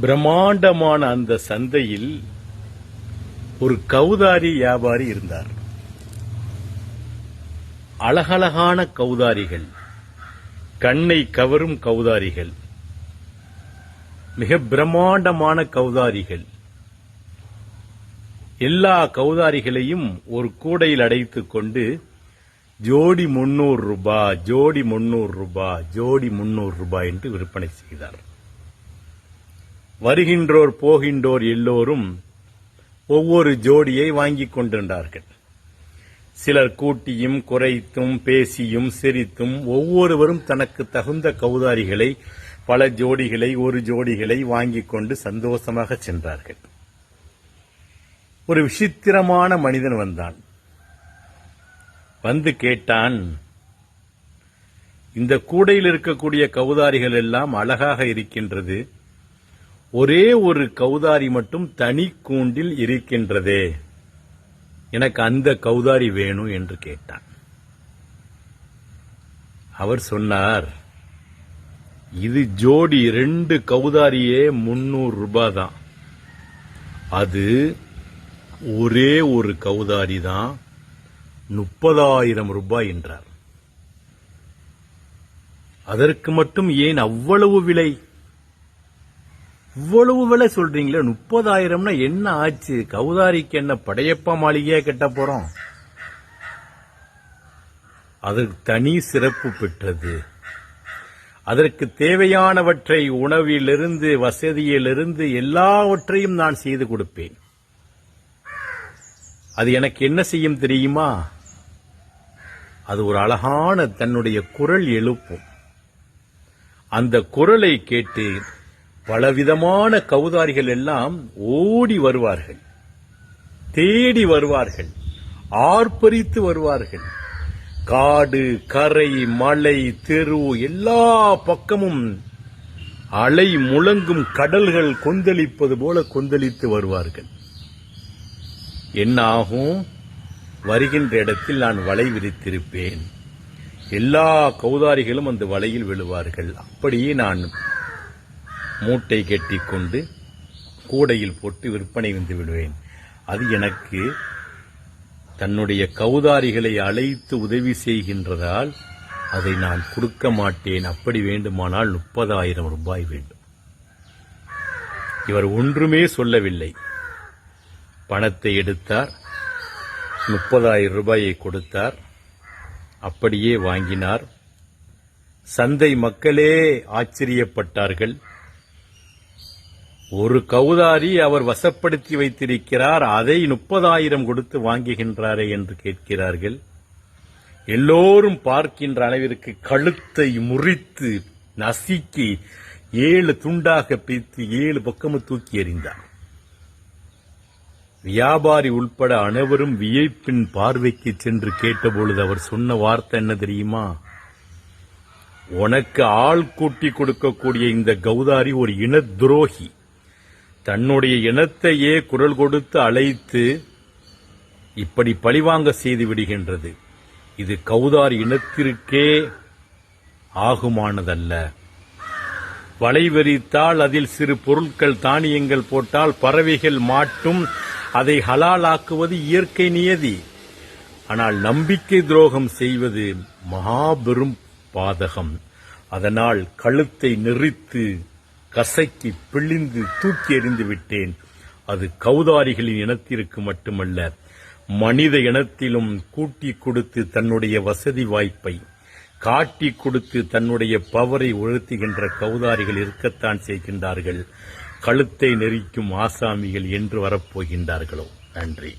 பிரம்மாண்டமான அந்த சந்தையில் ஒரு கௌதாரி வியாபாரி இருந்தார். அழகழகான கௌதாரிகள் கண்ணை கவரும் கௌதாரிகள் மிக பிரம்மாண்டமான கௌதாரிகள் எல்லா கௌதாரிகளையும் ஒரு கூடையில் அடைத்துக் கொண்டு ஜோடி முன்னூறு ரூபாய் ஜோடி முன்னூறு ரூபாய் ஜோடி முன்னூறு ரூபாய் என்று விற்பனை செய்தார். வருகின்றோர் போகின்றோர் எல்லோரும் ஒவ்வொரு ஜோடியை வாங்கிக் கொண்டிருந்தார்கள். சிலர் கூட்டியும் குறைத்தும் பேசியும் சிரித்தும் ஒவ்வொருவரும் தனக்கு தகுந்த கௌதாரிகளை பல ஜோடிகளை ஒரு ஜோடிகளை வாங்கிக் கொண்டு சந்தோஷமாக சென்றார்கள். ஒரு விசித்திரமான மனிதன் வந்தான். வந்து கேட்டான் இந்த கூடையில் இருக்கக்கூடிய கௌதாரிகள் எல்லாம் அழகாக இருக்கின்றது. ஒரே ஒரு கௌதாரி மட்டும் தனி கூண்டில் இருக்கின்றதே. எனக்கு அந்த கௌதாரி வேணும் என்று கேட்டான். அவர் சொன்னார் இது ஜோடி ரெண்டு கௌதாரியே முன்னூறு ரூபாய் தான் அது ஒரே ஒரு கௌதாரி தான் முப்பதாயிரம் ரூபாய் என்றார். அதற்கு மட்டும் ஏன் அவ்வளவு விலை? இவ்வளவு விலை சொல்றீங்களே முப்பதாயிரம்னா என்ன ஆச்சு? கௌதாரிக்கு என்ன படையப்பா மாளிகையா கட்ட போறோம்? அதற்கு தனி சிறப்பு பெற்றது. அதற்கு தேவையானவற்றை உணவிலிருந்து வசதியிலிருந்து எல்லாவற்றையும் நான் செய்து கொடுப்பேன். அது எனக்கு என்ன செய்யும் தெரியுமா? அது ஒரு அழகான தன்னுடைய குரல் எழுப்பும். அந்த குரலை கேட்டு பலவிதமான கௌதாரிகள் எல்லாம் ஓடி வருவார்கள். தேடி வருவார்கள். ஆர்ப்பரித்து வருவார்கள். காடு கரை மலை தெரு எல்லா பக்கமும் அலை முழங்கும் கடல்கள் கொந்தளிப்பது போல கொந்தளித்து வருவார்கள். என்ன ஆகும் வருகின்ற இடத்தில் நான் வலை விரித்திருப்பேன். எல்லா கௌதாரிகளும் அந்த வலையில் விழுவார்கள். அப்படியே நான் மூட்டை கட்டி கொண்டு கூடையில் போட்டு விற்பனை வந்து விடுவேன். அது எனக்கு தன்னுடைய கௌதாரிகளை அழைத்து உதவி செய்கின்றதால் அதை நான் கொடுக்க மாட்டேன். அப்படி வேண்டுமானால் முப்பதாயிரம் ரூபாய் வேண்டும். இவர் ஒன்றுமே சொல்லவில்லை. பணத்தை எடுத்தார். முப்பதாயிரம் ரூபாயை கொடுத்தார். அப்படியே வாங்கினார். சந்தை மக்களே ஆச்சரியப்பட்டார்கள். ஒரு கௌதாரி அவர் வசப்படுத்தி வைத்திருக்கிறார் அதை முப்பதாயிரம் கொடுத்து வாங்குகின்றாரே என்று கேட்கிறார்கள். எல்லோரும் பார்க்கின்ற அளவிற்கு கழுத்தை முறித்து நசுக்கி ஏழு துண்டாக பிரித்து ஏழு பக்கமும் தூக்கி எறிந்தார். வியாபாரி உள்பட அனைவரும் வியப்பின் பார்வைக்கு சென்று கேட்டபொழுது அவர் சொன்ன வார்த்தை என்ன தெரியுமா? உனக்கு ஆள் கூட்டி கொடுக்கக்கூடிய இந்த கௌதாரி ஒரு இன துரோகி. தன்னுடைய இனத்தையே குரல் கொடுத்து அழைத்து இப்படி பழிவாங்க செய்து விடுகின்றது. இது கௌதார் இனத்திற்கே ஆகுமானதல்ல. வளைவரித்தால் அதில் சிறு பொருட்கள் தானியங்கள் போட்டால் பறவைகள் மாட்டும் அதை ஹலாலாக்குவது இயற்கை நியதி. ஆனால் நம்பிக்கை துரோகம் செய்வது மகாபெரும் பாதகம். அதனால் கழுத்தை நெறித்து கசக்கி பிழிந்து தூக்கி எறிந்து விட்டேன். அது கௌதாரிகளின் இனத்திற்கு மட்டுமல்ல மனித இனத்திலும் கூட்டி கொடுத்து தன்னுடைய வசதி வாய்ப்பை காட்டி கொடுத்து தன்னுடைய பவரை உழுத்துகின்ற கௌதாரிகள் இருக்கத்தான் செய்கின்றார்கள். கழுத்தை நெரிக்கும் ஆசாமிகள் என்று வரப்போகின்றார்களோ? நன்றி.